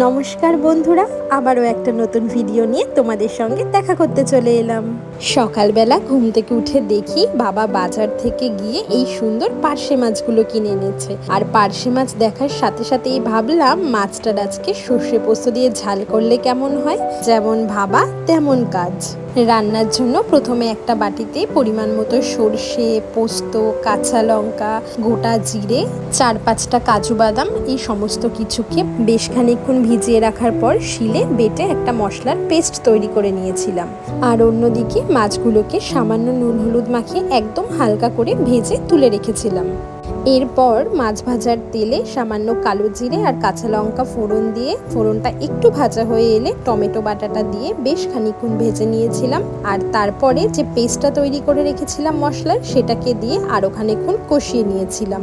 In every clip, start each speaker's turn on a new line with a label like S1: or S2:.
S1: নমস্কার বন্ধুরা, আবারও একটা নতুন ভিডিও নিয়ে তোমাদের সঙ্গে দেখা করতে চলে এলাম। সকালবেলা ঘুম থেকে উঠে দেখি বাবা বাজার থেকে গিয়ে এই সুন্দর পার্শে মাছগুলো কিনে এনেছে। আর পার্শে মাছ দেখার সাথে সাথেই ভাবলাম মাছটার আজকে সর্ষে পোস্ত দিয়ে ঝাল করলে কেমন হয়? যেমন ভাবা, তেমন কাজ। রান্নার জন্য প্রথমে একটা বাটিতে পরিমাণ মতো সর্ষে, পোস্ত, কাঁচা লঙ্কা, গোটা জিরে, চার পাঁচটা কাজু বাদাম, এই সমস্ত কিছুকে বেশ খানিক্ষণ ভিজিয়ে রাখার পর শিলে বেটে একটা মশলার পেস্ট তৈরি করে নিয়েছিলাম। আর অন্যদিকে মাছগুলোকে সামান্য নুন হলুদ মাখিয়ে একদম হালকা করে ভেজে তুলে রেখেছিলাম। এরপর মাছ ভাজার তেলে সামান্য কালো জিরে আর কাঁচা লঙ্কা ফোড়ন দিয়ে, ফোড়নটা একটু ভাজা হয়ে এলে টমেটো বাটাটা দিয়ে বেশ খানিক্ষণ ভেজে নিয়েছিলাম। আর তারপরে যে পেস্টটা তৈরি করে রেখেছিলাম মশলার, সেটাকে দিয়ে আরও খানিকক্ষণ কষিয়ে নিয়েছিলাম।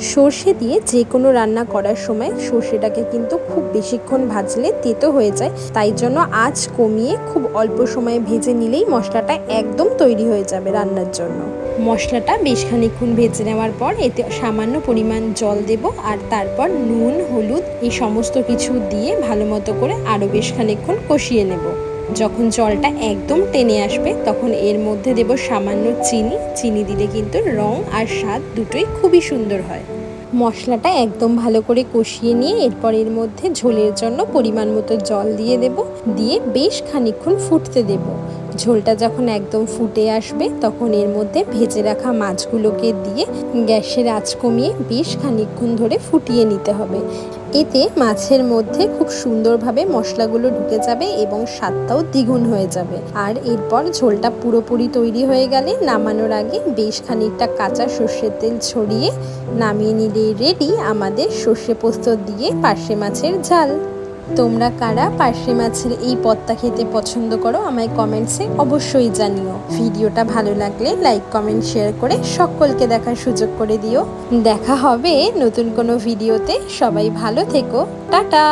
S1: সর্ষে দিয়ে যে কোনো রান্না করার সময় সর্ষেটাকে কিন্তু খুব বেশিক্ষণ ভাজলে তেতো হয়ে যায়। তাই জন্য আঁচ কমিয়ে খুব অল্প সময়ে ভেজে নিলেই মশলাটা একদম তৈরি হয়ে যাবে রান্নার জন্য। মশলাটা বেশ খানিকক্ষণ ভেজে নেওয়ার পর এতে সামান্য পরিমাণ জল দেব আর তারপর নুন, হলুদ এই সমস্ত কিছু দিয়ে ভালো মতো করে আরও বেশ খানিকক্ষণ কষিয়ে নেব। যখন জলটা একদম টেনে আসবে, তখন এর মধ্যে দেব সামান্য চিনি। চিনি দিলে কিন্তু রং আর স্বাদ দুটোই খুবই সুন্দর হয়। মশলাটা একদম ভালো করে কষিয়ে নিয়ে এরপর এর মধ্যে ঝোলের জন্য পরিমাণ মতো জল দিয়ে দেব। দিয়ে বেশ খানিক্ষণ ফুটতে দেব। ঝোলটা যখন একদম ফুটে আসবে, তখন এর মধ্যে ভেজে রাখা মাছগুলোকে দিয়ে গ্যাসের আঁচ কমিয়ে বেশ খানিকক্ষণ ধরে ফুটিয়ে নিতে হবে। এতে মাছের মধ্যে খুব সুন্দরভাবে মশলাগুলো ঢুকে যাবে এবং স্বাদটাও দ্বিগুণ হয়ে যাবে। আর এরপর ঝোলটা পুরোপুরি তৈরি হয়ে গেলে নামানোর আগে বেশ খানিকটা কাঁচা সর্ষের তেল ছড়িয়ে নামিয়ে নিলে রেডি আমাদের সর্ষে পোস্ত দিয়ে পার্শে মাছের ঝাল। তোমরা কারা পার্শে মাছের এই পদটা খেতে পছন্দ করো, আমায় কমেন্টসে অবশ্যই জানিও। ভিডিওটা ভালো লাগলে লাইক কমেন্ট শেয়ার করে সকলকে দেখার সুযোগ করে দিও। দেখা হবে নতুন কোনো ভিডিওতে। সবাই ভালো থেকো। টাটা!